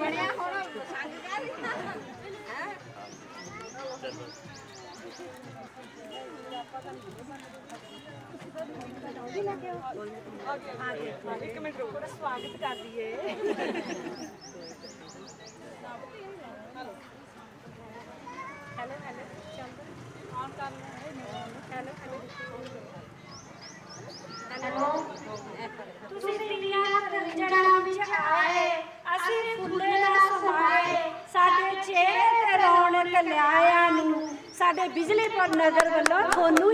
बढ़िया हो ਮੈਨੂੰ ਅੰਦਰ ਜਾ ਬੀਬੀ ਦੇਖ ਇੱਕ ਮਿੰਟ ਅੰਦਰ ਜਾ ਇੱਕ ਮਿੰਟ ਰੁਕੋ ਨਾ ਸਵਾਗਤ ਕਰ ਲਈਏ ਹੈਲੋ ਹੈਲੋ ਚੱਲ ਆਨ ਕਰ ਹੈਲੋ ਹੈਲੋ ਤੁਸੀਂ ਤੀਆਂ ਜੜਾਂ ਵਿੱਚ ਆਏ ਅਸੀਂ ਫੁੱਲੇ ਨਾ ਸਮਾਏ ਸਾਡੇ ਚਿਹਰੇ ਤੇ ਰੌਣਕ ਲਿਆਇਆ ਨੂੰ ਸਾਡੇ ਬਿਜਲੀ ਪਰ ਨਗਰ ਵੱਲੋਂ ਤੁਹਾਨੂੰ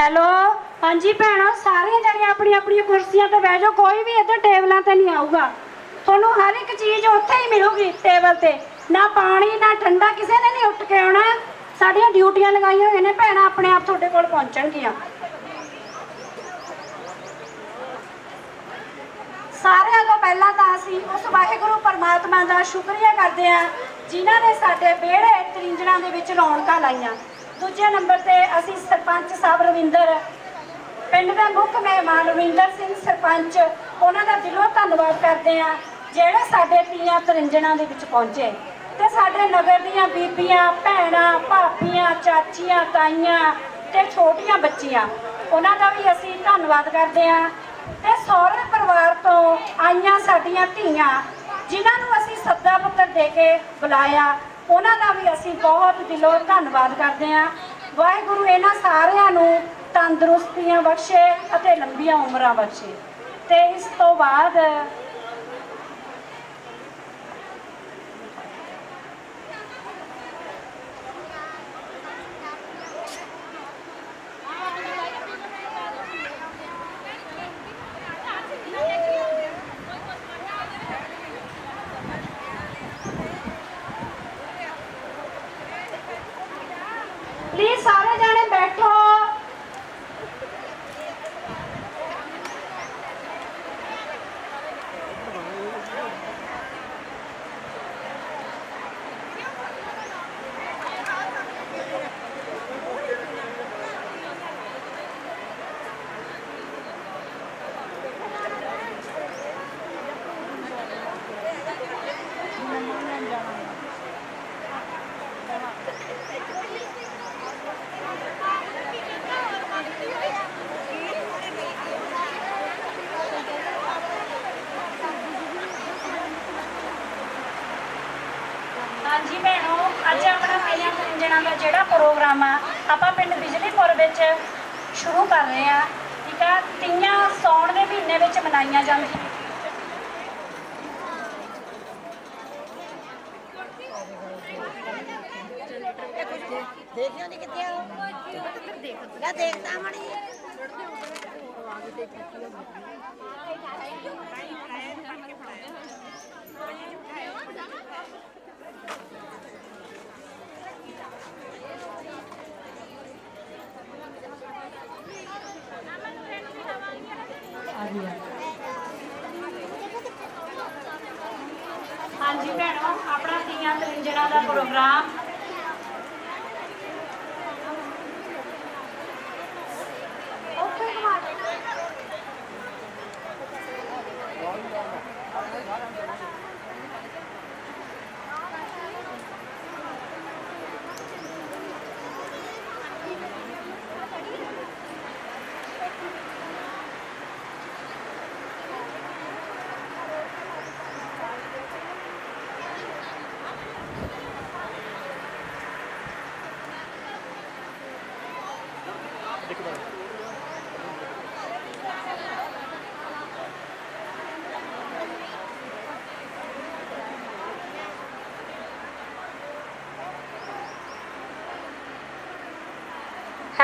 ਹੈਲੋ? ਹਾਂਜੀ ਭੈਣੋ, ਸਾਰੀਆਂ ਜਣੀਆਂ ਆਪਣੀ ਆਪਣੀ ਕੁਰਸੀਆਂ ਤੇ ਬਹਿ ਜਾਓ, ਕੋਈ ਵੀ ਇੱਧਰ ਟੇਬਲਾਂ ਤੇ ਨਹੀਂ ਆਊਗਾ। ਤੁਹਾਨੂੰ ਹਰ ਇੱਕ ਚੀਜ਼ ਉੱਥੇ ਹੀ ਮਿਲੂਗੀ, ਟੇਬਲ ਤੇ। ਨਾ ਪਾਣੀ, ਨਾ ਠੰਡਾ, ਕਿਸੇ ਨੇ ਨਹੀਂ ਉੱਠ ਕੇ ਆਉਣਾ। ਸਾਡੀਆਂ ਡਿਊਟੀਆਂ ਲਗਾਈਆਂ ਹੋਈਆਂ ਨੇ, ਭੈਣਾਂ ਆਪਣੇ ਆਪ ਤੁਹਾਡੇ ਕੋਲ ਪਹੁੰਚਣਗੀਆਂ। ਸਾਰਿਆਂ ਤੋਂ ਪਹਿਲਾਂ ਤਾਂ ਅਸੀਂ ਉਸ ਵਾਹਿਗੁਰੂ ਪਰਮਾਤਮਾ ਦਾ ਸ਼ੁਕਰੀਆ ਕਰਦੇ ਹਾਂ, ਜਿਨ੍ਹਾਂ ਨੇ ਸਾਡੇ ਵਿਹੜੇ ਤਰਿੰਜਣਾ ਦੇ ਵਿੱਚ ਰੌਣਕਾਂ ਲਾਈਆਂ। ਦੂਜੇ ਨੰਬਰ ਤੇ ਅਸੀਂ ਸਰਪੰਚ ਸਾਹਿਬ ਰਵਿੰਦਰ, ਪਿੰਡ ਦੇ ਮੁੱਖ ਮਹਿਮਾਨ ਰਵਿੰਦਰ ਸਿੰਘ ਸਰਪੰਚ, ਉਹਨਾਂ ਦਾ ਦਿਲੋਂ ਧੰਨਵਾਦ ਕਰਦੇ ਹਾਂ, ਜਿਹੜੇ ਸਾਡੇ ਤੀਆਂ ਤਰਿੰਜਣਾ ਦੇ ਵਿੱਚ ਪਹੁੰਚੇ। ਤੇ ਸਾਡੇ ਨਗਰ ਦੀਆਂ ਬੀਬੀਆਂ, ਭੈਣਾਂ ਭਾਪੀਆਂ ਚਾਚੀਆਂ, ਤਾਈਆਂ ਤੇ ਛੋਟੀਆਂ ਬੱਚੀਆਂ, ਉਹਨਾਂ ਦਾ ਵੀ ਅਸੀਂ ਧੰਨਵਾਦ ਕਰਦੇ ਹਾਂ। ਤੇ ਸਹੁਰੇ ਪਰਿਵਾਰ ਤੋਂ ਆਈਆਂ ਸਾਡੀਆਂ ਧੀਆਂ, ਜਿਨ੍ਹਾਂ ਨੂੰ ਅਸੀਂ ਸੱਦਾ ਪੱਤਰ ਦੇ ਕੇ ਬੁਲਾਇਆ। ਉਹਨਾਂ ਦਾ ਵੀ ਅਸੀਂ ਬਹੁਤ ਦਿਲੋਂ ਧੰਨਵਾਦ ਕਰਦੇ ਹਾਂ। ਵਾਹਿਗੁਰੂ ਇਹਨਾਂ ਸਾਰਿਆਂ ਨੂੰ ਤੰਦਰੁਸਤੀਆਂ ਬਖਸ਼ੇ ਅਤੇ ਲੰਬੀਆਂ ਉਮਰਾਂ ਬਖਸ਼ੇ। ਤੇ ਇਸ ਤੋਂ ਬਾਅਦ ਪਲੀਜ਼ ਸਾਰੇ ਜਾਣੇ ਬੈਠੋ ਹਾਂਜੀ ਭੈਣੋ ਅੱਜ ਆਪਣਾ ਤੀਆਂ ਤਰਿੰਜਣਾ ਦਾ ਜਿਹੜਾ ਪ੍ਰੋਗਰਾਮ ਆ। ਆਪਾਂ ਪਿੰਡ ਬਿਜਲੀਪੁਰ ਵਿੱਚ ਸ਼ੁਰੂ ਕਰ ਰਹੇ ਆ ਠੀਕ ਆ? ਤੀਆਂ ਸੌਣ ਦੇ ਮਹੀਨੇ ਵਿੱਚ ਮਨਾਈਆਂ ਜਾਂਦੀਆਂ। ਦੇਖਿਓ ਨਹੀਂ ਕਿੱਥੇ ਆ ਲੈ ਦੇਖਦਾ ਮਣੀ ਹਾਂਜੀ ਭੈਣੋ ਆਪਣਾ ਤੀਆਂ ਤਰਿੰਜਣਾ ਦਾ ਪ੍ਰੋਗਰਾਮ?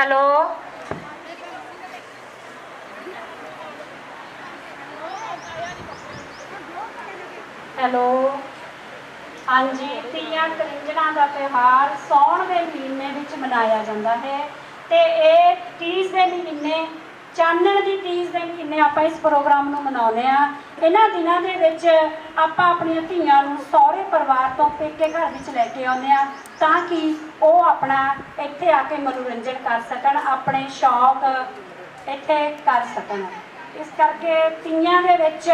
ਹੈਲੋ। ਹੈਲੋ। ਹਾਂਜੀ, ਤੀਆਂ ਤਰਿੰਜਣਾ ਦਾ ਤਿਉਹਾਰ ਸੌਣ ਦੇ ਮਹੀਨੇ ਵਿੱਚ ਮਨਾਇਆ ਜਾਂਦਾ ਹੈ ਤੇ ਇਹ ਤੀਜ ਦੇ ਮਹੀਨੇ, ਚਾਨਣ ਦੀ ਤੀਜ ਦੇ ਮਹੀਨੇ ਆਪਾਂ ਇਸ ਪ੍ਰੋਗਰਾਮ ਨੂੰ ਮਨਾਉਂਦੇ ਆ ਇਹਨਾਂ ਦਿਨਾਂ ਦੇ ਵਿੱਚ ਆਪਾਂ ਆਪਣੀਆਂ ਧੀਆਂ ਨੂੰ ਸਹੁਰੇ ਪਰਿਵਾਰ ਤੋਂ ਪੇਕੇ ਘਰ ਵਿੱਚ ਲੈ ਕੇ ਆਉਂਦੇ ਆ ਤਾਂ ਕਿ ਉਹ ਆਪਣਾ ਇੱਥੇ ਆ ਕੇ ਮਨੋਰੰਜਨ ਕਰ ਸਕਣ, ਆਪਣੇ ਸ਼ੌਕ ਇੱਥੇ ਕਰ ਸਕਣ। ਇਸ ਕਰਕੇ ਤੀਆਂ ਦੇ ਵਿੱਚ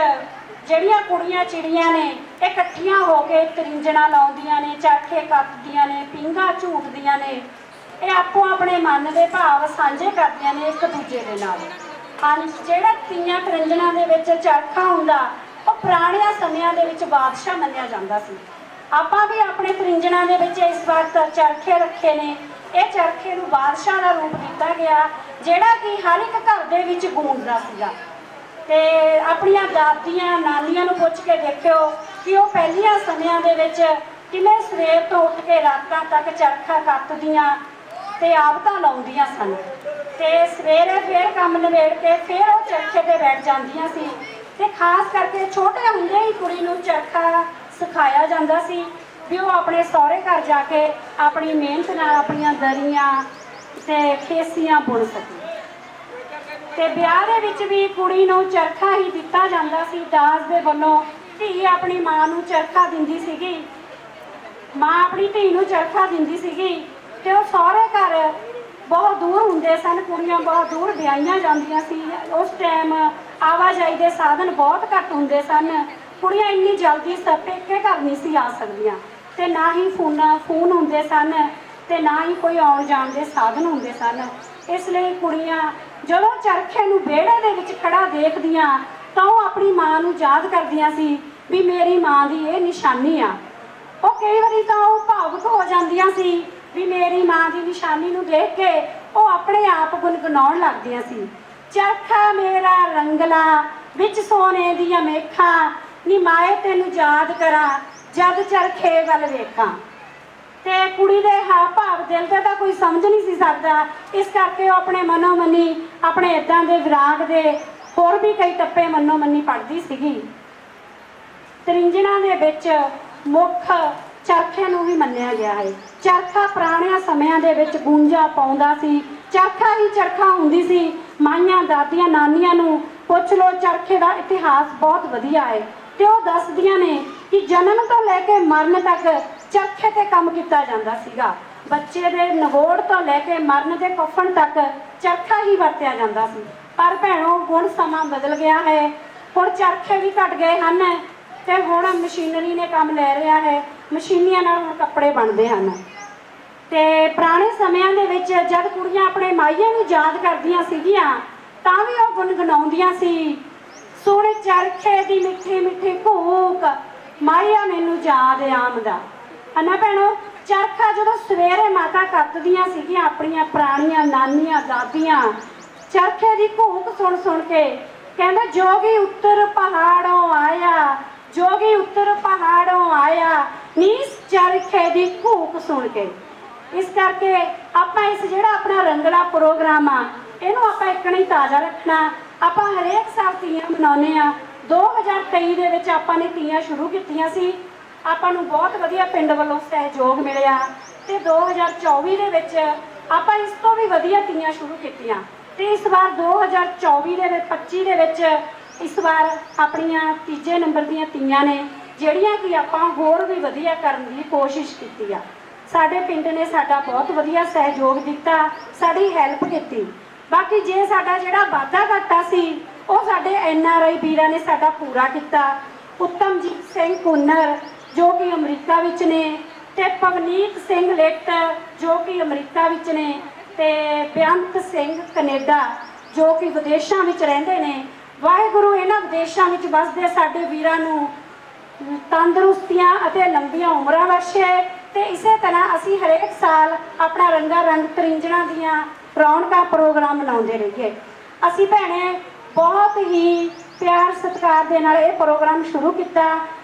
ਜਿਹੜੀਆਂ ਕੁੜੀਆਂ ਚਿੜੀਆਂ ਨੇ, ਇਹ ਇਕੱਠੀਆਂ ਹੋ ਕੇ ਤਰਿੰਜਣਾ ਲਾਉਂਦੀਆਂ ਨੇ ਚਾਖੇ ਕੱਤਦੀਆਂ ਨੇ, ਪਿੰਗਾ ਝੂਟਦੀਆਂ ਨੇ, ਇਹ ਆਪੋ ਆਪਣੇ ਮਨ ਦੇ ਭਾਵ ਸਾਂਝੇ ਕਰਦੀਆਂ ਨੇ ਇੱਕ ਦੂਜੇ ਦੇ ਨਾਲ। ਹਾਂਜੀ, ਜਿਹੜਾ ਤੀਆਂ ਤਰਿੰਜਣਾ ਦੇ ਵਿੱਚ ਚਰਖਾ ਹੁੰਦਾ ਉਹ ਪੁਰਾਣਿਆਂ ਸਮਿਆਂ ਦੇ ਵਿੱਚ ਬਾਦਸ਼ਾਹ ਮੰਨਿਆ ਜਾਂਦਾ ਸੀ। ਆਪਾਂ ਵੀ ਆਪਣੇ ਤਰਿੰਜਣਾ ਦੇ ਵਿੱਚ ਇਸ ਵਾਰ ਚਰਖੇ ਰੱਖੇ ਨੇ। ਇਹ ਚਰਖੇ ਨੂੰ ਬਾਦਸ਼ਾਹ ਦਾ ਰੂਪ ਦਿੱਤਾ ਗਿਆ, ਜਿਹੜਾ ਕਿ ਹਰ ਇੱਕ ਘਰ ਦੇ ਵਿੱਚ ਗੂੰਜਦਾ ਸੀਗਾ। ਤੇ ਆਪਣੀਆਂ ਦਾਦੀਆਂ, ਨਾਨੀਆਂ ਨੂੰ ਪੁੱਛ ਕੇ ਦੇਖਿਓ ਕਿ ਉਹ ਪਹਿਲੀਆਂ ਸਮਿਆਂ ਦੇ ਵਿੱਚ ਕਿਵੇਂ ਸਵੇਰ ਤੋਂ ਉੱਠ ਕੇ ਰਾਤਾਂ ਤੱਕ ਚਰਖਾ ਕੱਤਦੀਆਂ ਤੇ ਆਵਤਾਂ ਲਾਉਂਦੀਆਂ ਸਨ। ਤੇ ਸਵੇਰੇ ਫੇਰ ਕੰਮ ਨਿਬੇੜ ਕੇ ਫੇਰ ਉਹ ਚਰਖੇ ਤੇ ਬੈਠ ਜਾਂਦੀਆਂ ਸੀ। ਤੇ ਖਾਸ ਕਰਕੇ ਛੋਟੇ ਹੁੰਦੇ ਹੀ ਕੁੜੀ ਨੂੰ ਚਰਖਾ ਸਿਖਾਇਆ ਜਾਂਦਾ ਸੀ ਵੀ ਉਹ ਆਪਣੇ ਸਹੁਰੇ ਘਰ ਜਾ ਕੇ ਆਪਣੀ ਮਿਹਨਤ ਨਾਲ ਆਪਣੀਆਂ ਦਰੀਆਂ ਤੇ ਖੇਸੀਆਂ ਬੁਣ ਸਕੇ। ਤੇ ਵਿਆਹ ਦੇ ਵਿੱਚ ਵੀ ਕੁੜੀ ਨੂੰ ਚਰਖਾ ਹੀ ਦਿੱਤਾ ਜਾਂਦਾ ਸੀ। ਦਾਸ ਦੇ ਵੱਲੋਂ ਧੀ ਆਪਣੀ ਮਾਂ ਨੂੰ ਚਰਖਾ ਦਿੰਦੀ ਸੀਗੀ। ਮਾਂ ਆਪਣੀ ਧੀ ਨੂੰ ਚਰਖਾ ਦਿੰਦੀ ਸੀਗੀ ਤੇ ਉਹ ਸਹੁਰੇ ਘਰ ਬਹੁਤ ਦੂਰ ਹੁੰਦੇ ਸਨ। ਕੁੜੀਆਂ ਬਹੁਤ ਦੂਰ ਵਿਆਹੀਆਂ ਜਾਂਦੀਆਂ ਸੀ। ਉਸ ਟਾਈਮ ਆਵਾਜਾਈ ਦੇ ਸਾਧਨ ਬਹੁਤ ਘੱਟ ਹੁੰਦੇ ਸਨ। ਕੁੜੀਆਂ ਇੰਨੀ ਜਲਦੀ ਸਪੇਕੇ ਘਰ ਨਹੀਂ ਸੀ ਆ ਸਕਦੀਆਂ। ਤੇ ਨਾ ਹੀ ਫੋਨਾਂ, ਫੋਨ ਹੁੰਦੇ ਸਨ ਤੇ ਨਾ ਹੀ ਕੋਈ ਆਉਣ ਜਾਣ ਦੇ ਸਾਧਨ ਹੁੰਦੇ ਸਨ। ਇਸ ਲਈ ਕੁੜੀਆਂ ਜਦੋਂ ਚਰਖੇ ਨੂੰ ਵਿਹੜੇ ਦੇ ਵਿੱਚ ਖੜਾ ਦੇਖਦੀਆਂ, ਤਾਂ ਉਹ ਆਪਣੀ ਮਾਂ ਨੂੰ ਯਾਦ ਕਰਦੀਆਂ ਸੀ ਵੀ ਮੇਰੀ ਮਾਂ ਦੀ ਇਹ ਨਿਸ਼ਾਨੀ ਆ। ਉਹ ਕਈ ਵਾਰੀ ਤਾਂ ਉਹ ਭਾਵੁਕ ਹੋ ਜਾਂਦੀਆਂ ਸੀ ਵੀ ਮੇਰੀ ਮਾਂ ਦੀ ਨਿਸ਼ਾਨੀ ਨੂੰ ਦੇਖ ਕੇ ਉਹ ਆਪਣੇ ਆਪ ਗੁੰਗਣਾਉਣ ਲੱਗਦੀਆਂ ਸੀ। ਚਰਖਾ ਮੇਰਾ ਰੰਗਲਾ, ਵਿੱਚ ਸੋਨੇ ਦੀਆਂ ਮੇਖਾਂ। ਨੀ ਮਾਏ, ਤੈਨੂੰ ਯਾਦ ਕਰਾਂ, ਜਦ ਚਰਖੇ ਵੱਲ ਵੇਖਾਂ। ਤੇ ਕੁੜੀ ਦੇ ਹਾਂ ਭਾਵ ਦਿਲ ਤੇ ਤਾਂ ਕੋਈ ਸਮਝ ਨਹੀਂ ਸੀ ਸਕਦਾ। ਇਸ ਕਰਕੇ ਉਹ ਆਪਣੇ ਮਨੋ ਮਨੀ, ਆਪਣੇ ਇਦਾਂ ਦੇ ਵਿਰਾਗ ਦੇ ਹੋਰ ਵੀ ਕਈ ਟੱਪੇ ਮਨੋ ਮਨੀ ਪੜਦੀ ਸੀਗੀ। ਤ੍ਰਿੰਜਣਾ ਦੇ ਵਿੱਚ ਮੁੱਖ ਚਰਖੇ ਨੂੰ ਵੀ ਮੰਨਿਆ ਗਿਆ ਹੈ। ਚਰਖਾ ਪੁਰਾਣਿਆਂ ਸਮਿਆਂ ਦੇ ਵਿੱਚ ਗੂੰਜਾ ਪਾਉਂਦਾ ਸੀ। ਚਰਖਾ ਹੀ ਚਰਖਾ ਹੁੰਦੀ ਸੀ। ਮਾਈਆਂ, ਦਾਦੀਆਂ, ਨਾਨੀਆਂ ਨੂੰ ਪੁੱਛ ਲੋ ਚਰਖੇ ਦਾ ਇਤਿਹਾਸ ਬਹੁਤ ਵਧੀਆ ਹੈ ਤੇ ਉਹ ਦੱਸਦੀਆਂ ਨੇ ਕਿ ਜਨਮ ਤੋਂ ਲੈ ਕੇ ਮਰਨ ਤੱਕ ਚਰਖੇ ਤੇ ਕੰਮ ਕੀਤਾ ਜਾਂਦਾ ਸੀਗਾ। ਬੱਚੇ ਦੇ ਨਗੋੜ ਤੋਂ ਲੈ ਕੇ ਮਰਨ ਦੇ ਕਫਨ ਤੱਕ ਚਰਖਾ ਹੀ ਵਰਤਿਆ ਜਾਂਦਾ ਸੀ। ਪਰ ਭੈਣੋ, ਹੁਣ ਸਮਾਂ ਬਦਲ ਗਿਆ ਹੈ। ਹੁਣ ਚਰਖੇ ਵੀ ਘਟ ਗਏ ਹਨ ਤੇ ਹੁਣ ਮਸ਼ੀਨਰੀ ਨੇ ਕੰਮ ਲੈ ਰਿਹਾ ਹੈ। ਮਸ਼ੀਨੀਆਂ ਨਾਲ ਹੁਣ ਕੱਪੜੇ ਬਣਦੇ ਹਨ। ਤੇ ਪੁਰਾਣੇ ਸਮਿਆਂ ਦੇ ਵਿੱਚ ਜਦ ਕੁੜੀਆਂ ਆਪਣੇ ਮਾਈਆਂ ਨੂੰ ਯਾਦ ਕਰਦੀਆਂ ਸੀਗੀਆਂ, ਤਾਂ ਵੀ ਉਹ ਗੁੰਗਣਾਉਂਦੀਆਂ ਸੀ। ਸੋਹਣੇ ਚਰਖੇ ਦੀ ਮਿੱਠੀ ਮਿੱਠੀ ਭੂਕ, ਮਾਈਆ ਮੈਨੂੰ ਯਾਦ ਆਮਦਾ ਹਨਾ ਭੈਣੋ, ਚਰਖਾ ਜਦੋਂ ਸਵੇਰੇ ਮਾਤਾ ਕੱਤਦੀਆਂ ਸੀਗੀਆਂ ਆਪਣੀਆਂ ਪੁਰਾਣੀਆਂ ਨਾਨੀਆਂ, ਦਾਦੀਆਂ, ਚਰਖੇ ਦੀ ਭੂਕ ਸੁਣ ਸੁਣ ਕੇ ਕਹਿੰਦਾ, ਜੋਗੀ ਉੱਤਰ ਪਹਾੜੋਂ ਆਇਆ, ਜੋਗੀ ਉੱਤਰ ਪਹਾੜੋਂ ਆਇਆ। ਨੀਸ ਚਰਖੇ ਦੀ ਭੂਕ ਸੁਣ ਕੇ। ਇਸ ਕਰਕੇ ਆਪਾਂ ਇਸ ਜਿਹੜਾ ਆਪਣਾ ਰੰਗਲਾ ਪ੍ਰੋਗਰਾਮ ਆ, ਇਹਨੂੰ ਆਪਾਂ ਇਕਣਾ ਹੀ ਤਾਜ਼ਾ ਰੱਖਣਾ। ਆਪਾਂ ਹਰੇਕ ਸਾਲ ਤੀਆਂ ਮਨਾਉਂਦੇ ਆ। 2023 ਦੇ ਵਿੱਚ ਆਪਾਂ ਨੇ ਤੀਆਂ ਸ਼ੁਰੂ ਕੀਤੀਆਂ ਸੀ। ਆਪਾਂ ਨੂੰ ਬਹੁਤ ਵਧੀਆ ਪਿੰਡ ਵੱਲੋਂ ਸਹਿਯੋਗ ਮਿਲਿਆ। ਤੇ 2024 ਦੇ ਵਿੱਚ ਆਪਾਂ ਇਸ ਤੋਂ ਵੀ ਵਧੀਆ ਤੀਆਂ ਸ਼ੁਰੂ ਕੀਤੀਆਂ। ਤੇ ਇਸ ਵਾਰ 2024 ਦੇ ਵਿੱਚ 25 ਦੇ ਵਿੱਚ ਇਸ ਵਾਰ ਆਪਣੀਆਂ ਤੀਜੇ ਨੰਬਰ ਦੀਆਂ ਤੀਆਂ ਨੇ, ਜਿਹੜੀਆਂ ਕਿ ਆਪਾਂ ਹੋਰ ਵੀ ਵਧੀਆ ਕਰਨ ਦੀ ਕੋਸ਼ਿਸ਼ ਕੀਤੀ ਆ। ਸਾਡੇ ਪਿੰਡ ਨੇ ਸਾਡਾ ਬਹੁਤ ਵਧੀਆ ਸਹਿਯੋਗ ਦਿੱਤਾ, ਸਾਡੀ ਹੈਲਪ ਕੀਤੀ। ਬਾਕੀ ਜੇ ਸਾਡਾ ਜਿਹੜਾ ਵਾਧਾ ਘਾਟਾ ਸੀ, ਉਹ ਸਾਡੇ ਐਨ ਆਰ ਆਈ ਵੀਰਾਂ ਨੇ ਸਾਡਾ ਪੂਰਾ ਕੀਤਾ। ਉੱਤਮਜੀਤ ਸਿੰਘ ਕੁੰਨਰ, ਜੋ ਕਿ ਅਮਰੀਕਾ ਵਿੱਚ ਨੇ, ਤੇ ਪਵਨੀਤ ਸਿੰਘ ਲਿੱਟ, ਜੋ ਕਿ ਅਮਰੀਕਾ ਵਿੱਚ ਨੇ, ਤੇ ਬੇਅੰਤ ਸਿੰਘ ਕੈਨੇਡਾ, ਜੋ ਕਿ ਵਿਦੇਸ਼ਾਂ ਵਿੱਚ ਰਹਿੰਦੇ ਨੇ। ਵਾਹਿਗੁਰੂ ਇਹਨਾਂ ਵਿਦੇਸ਼ਾਂ ਵਿੱਚ ਵੱਸਦੇ ਸਾਡੇ ਵੀਰਾਂ ਨੂੰ ਤੰਦਰੁਸਤੀਆਂ ਅਤੇ ਲੰਬੀਆਂ ਉਮਰਾਂ ਬਖਸ਼ੇ ਤੇ ਇਸੇ ਤਰ੍ਹਾਂ ਅਸੀਂ ਹਰੇਕ ਸਾਲ ਆਪਣਾ ਰੰਗਾ ਰੰਗ ਤਰਿੰਜਣਾ ਦੀਆਂ ਰੌਣਕਾਂ ਪ੍ਰੋਗਰਾਮ ਮਨਾਉਂਦੇ ਰਹੀਏ। ਅਸੀਂ ਭੈਣੇ ਬਹੁਤ ਹੀ ਪਿਆਰ ਸਤਿਕਾਰ ਦੇ ਨਾਲ ਇਹ ਪ੍ਰੋਗਰਾਮ ਸ਼ੁਰੂ ਕੀਤਾ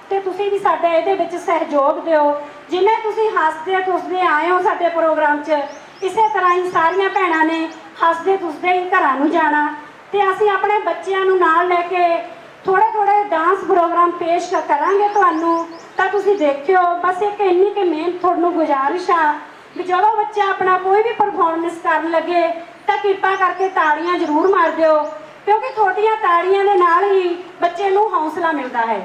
ਤੇ ਤੁਸੀਂ ਵੀ ਸਾਡਾ ਇਹਦੇ ਵਿੱਚ ਸਹਿਯੋਗ ਦਿਓ। ਜਿਵੇਂ ਤੁਸੀਂ ਹੱਸਦੇ ਖੁਸ਼ਦੇ ਆਏ ਹੋ ਸਾਡੇ ਪ੍ਰੋਗਰਾਮ 'ਚ, ਇਸੇ ਤਰ੍ਹਾਂ ਹੀ ਸਾਰੀਆਂ ਭੈਣਾਂ ਨੇ ਹੱਸਦੇ ਖੁਸ਼ਦੇ ਹੀ ਘਰਾਂ ਨੂੰ ਜਾਣਾ ਤੇ ਅਸੀਂ ਆਪਣੇ ਬੱਚਿਆਂ ਨੂੰ ਨਾਲ ਲੈ ਕੇ ਥੋੜੇ ਥੋੜੇ ਡਾਂਸ ਪ੍ਰੋਗਰਾਮ ਪੇਸ਼ ਕਰਾਂਗੇ ਤੁਹਾਨੂੰ, ਤਾਂ ਤੁਸੀਂ ਦੇਖਿਓ, ਬਸ ਇੱਕ ਇੰਨੀ ਕਿ ਮਿਹਨਤ ਤੁਹਾਨੂੰ ਗੁਜ਼ਾਰਿਸ਼ ਆ ਵੀ ਜਦੋਂ ਬੱਚਾ ਆਪਣਾ ਕੋਈ ਵੀ ਪਰਫਾਰਮੈਂਸ ਕਰਨ ਲੱਗੇ, ਤਾਂ ਕਿਰਪਾ ਕਰਕੇ ਤਾੜੀਆਂ ਜ਼ਰੂਰ ਮਾਰ ਦਿਓ, ਕਿਉਂਕਿ ਤੁਹਾਡੀਆਂ ਤਾੜੀਆਂ ਦੇ ਨਾਲ ਹੀ ਬੱਚੇ ਨੂੰ ਹੌਸਲਾ ਮਿਲਦਾ ਹੈ।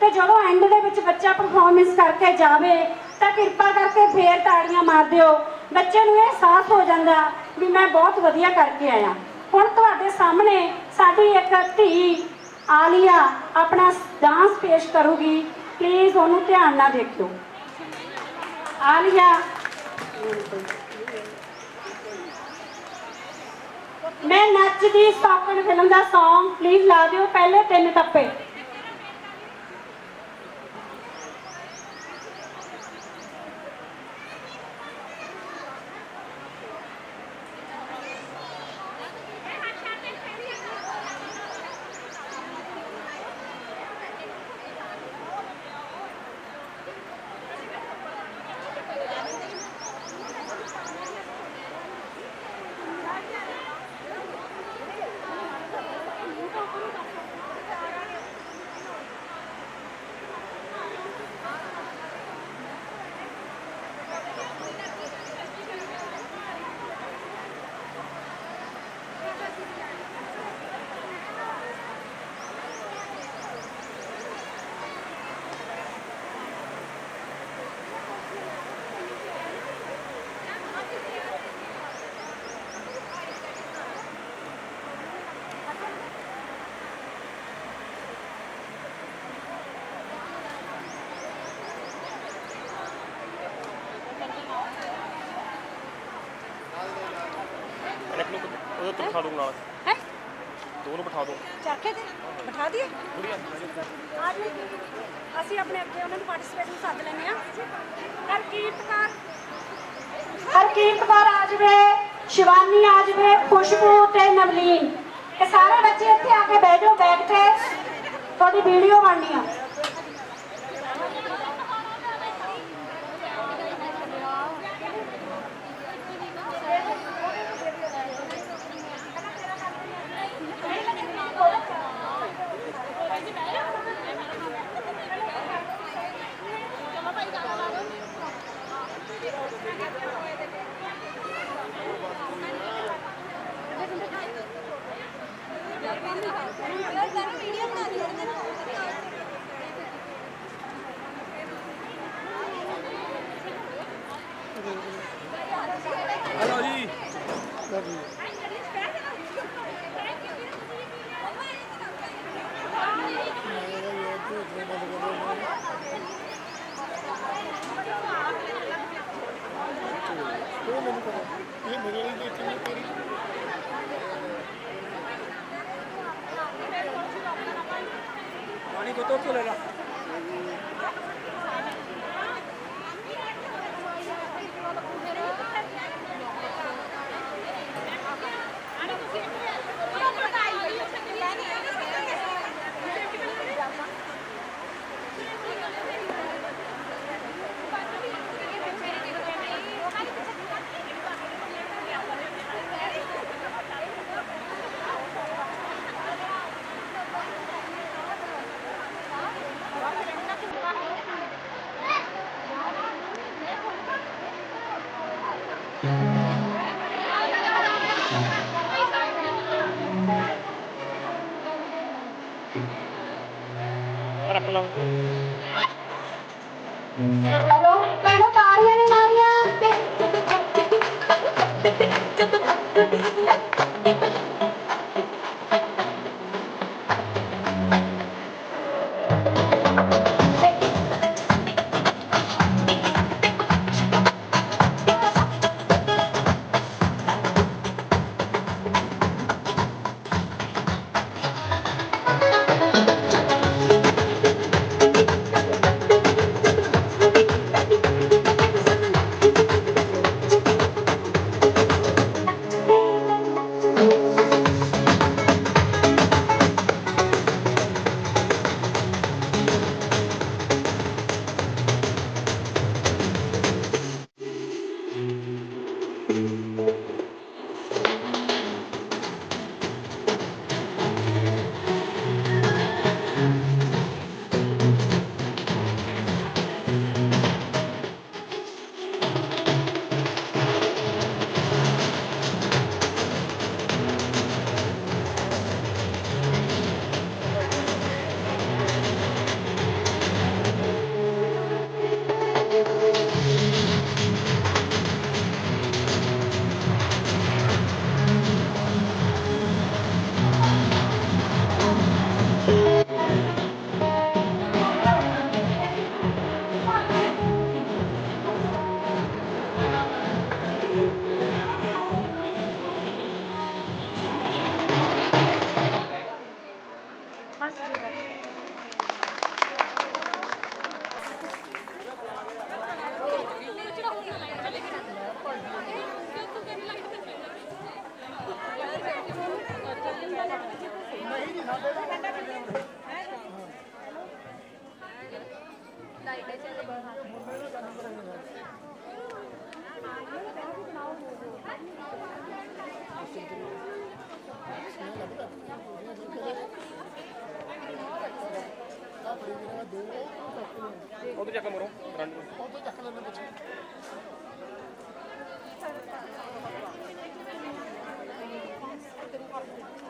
ਤੇ ਜਦੋਂ ਐਂਡ ਦੇ ਵਿੱਚ ਬੱਚਾ ਪਰਫਾਰਮੈਂਸ ਕਰਕੇ ਜਾਵੇ, ਤਾਂ ਕਿਰਪਾ ਕਰਕੇ ਫੇਰ ਤਾੜੀਆਂ ਮਾਰ ਦਿਓ। ਬੱਚੇ ਨੂੰ ਇਹ ਅਹਿਸਾਸ ਹੋ ਜਾਂਦਾ ਵੀ ਮੈਂ ਬਹੁਤ ਵਧੀਆ ਕਰਕੇ ਆਇਆ। ਹੁਣ ਤੁਹਾਡੇ ਸਾਹਮਣੇ ਸਾਡੀ ਇੱਕ ਧੀ ਆਲੀਆ, ਆਪਣਾ ਡਾਂਸ ਪੇਸ਼ ਕਰੂਗੀ। ਪਲੀਜ਼ ਉਹਨੂੰ ਧਿਆਨ ਨਾਲ ਦੇਖਿਓ। ਆਲੀਆ। ਮੈਂ ਨੱਚਦੀ ਸੌਕਣ ਫਿਲਮ ਦਾ Song ਪਲੀਜ਼ ਲਾ ਦਿਓ, ਪਹਿਲੇ ਤਿੰਨ ਟੱਪੇ। ਬਿਠਾ ਦੂੰ ਨਾਲ। ਹੈ? ਦੋ ਨੂੰ ਬਿਠਾ ਦੂੰ। ਚਰਖੇ ਤੇ ਬਿਠਾ ਦਈਏ? ਆ ਜੀ ਅਸੀਂ ਆਪਣੇ ਅੱਗੇ ਉਹਨਾਂ ਨੂੰ ਪਾਰਟਿਸਿਪੇਟ ਨੂੰ ਸੱਦ ਲੈਂਦੇ ਆ ਹਰਕੀਰਤਕਾਰ ਹਰਕੀਰਤਕਾਰ ਆ ਜਵੇ ਸ਼ਿਵਾਨੀ ਆ ਜਵੇ ਖੁਸ਼ਬੂ ਤੇ ਨਵਲੀਨ। ਇਹ ਸਾਰੇ ਬੱਚੇ ਇੱਥੇ ਆ ਕੇ ਬਹਿ ਜਾਓ ਬੈਠ ਕੇ। ਤੁਹਾਡੀ ਵੀਡੀਓ ਬਣਨੀ ਆ ਹਲੋ ਜੀ ਪਾਣੀ ਬੋਤਲ ਤੋਂ ਲੈ ਲਾ Thank you.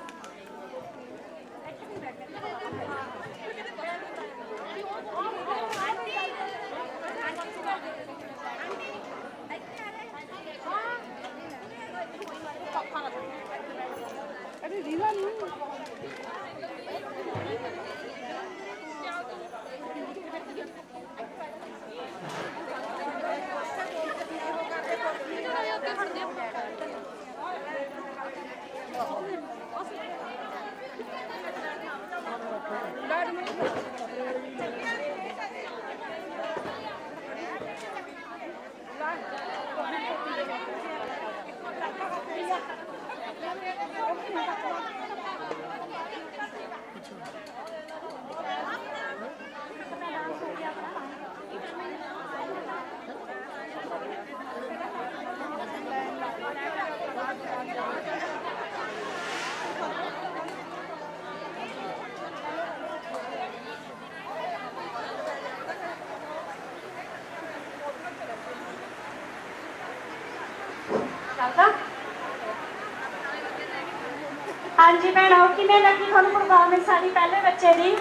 ਕਿਵੇਂ ਲੱਗੀ ਤੁਹਾਨੂੰ ਪਰਫਾਰਮੈਂਸ ਸਾਡੀ ਪਹਿਲੇ ਬੱਚੇ ਦੀ?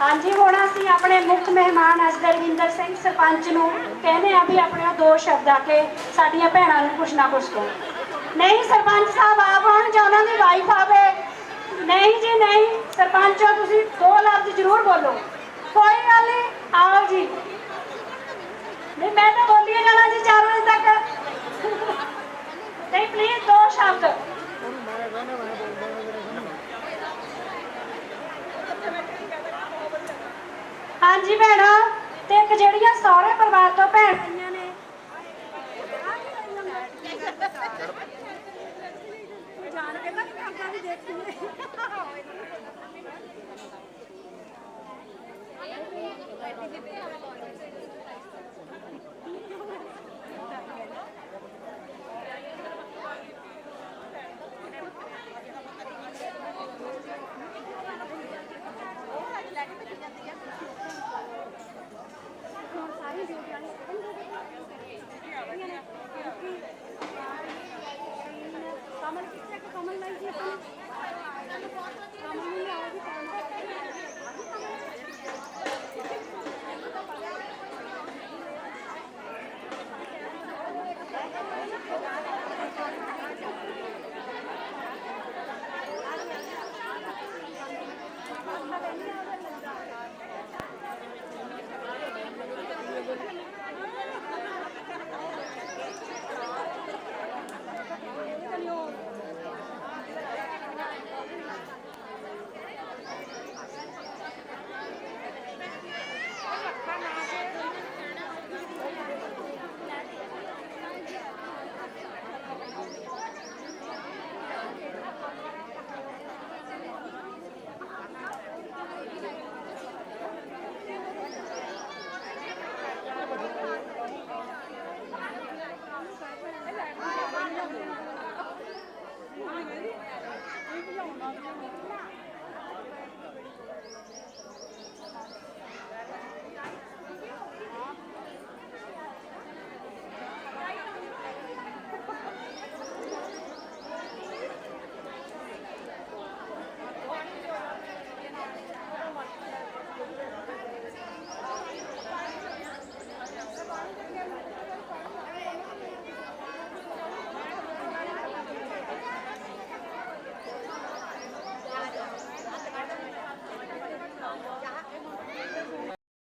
ਹਾਂਜੀ, ਹੁਣ ਅਸੀਂ ਆਪਣੇ ਮੁੱਖ ਮਹਿਮਾਨ ਅੱਜ ਦਰਵਿੰਦਰ ਸਿੰਘ ਸਰਪੰਚ ਨੂੰ ਕਹਿੰਦੇ ਆ ਵੀ ਆਪਣੇ ਦੋ ਸ਼ਬਦ ਆ ਕੇ ਸਾਡੀਆਂ ਭੈਣਾਂ ਨੂੰ ਕੁਛ ਨਾ ਕੁਛ ਕਹੋ। ਨਹੀਂ ਸਰਪੰਚ ਸਾਹਿਬ, ਆਪ ਆਉਣ ਜਾਂ ਉਹਨਾਂ ਦੀ ਵਾਈਫ ਆਵੇ? ਨਹੀਂ ਜੀ, ਨਹੀਂ। ਸਰਪੰਚੋ, ਤੁਸੀਂ ਦੋ ਲਫ਼ਜ਼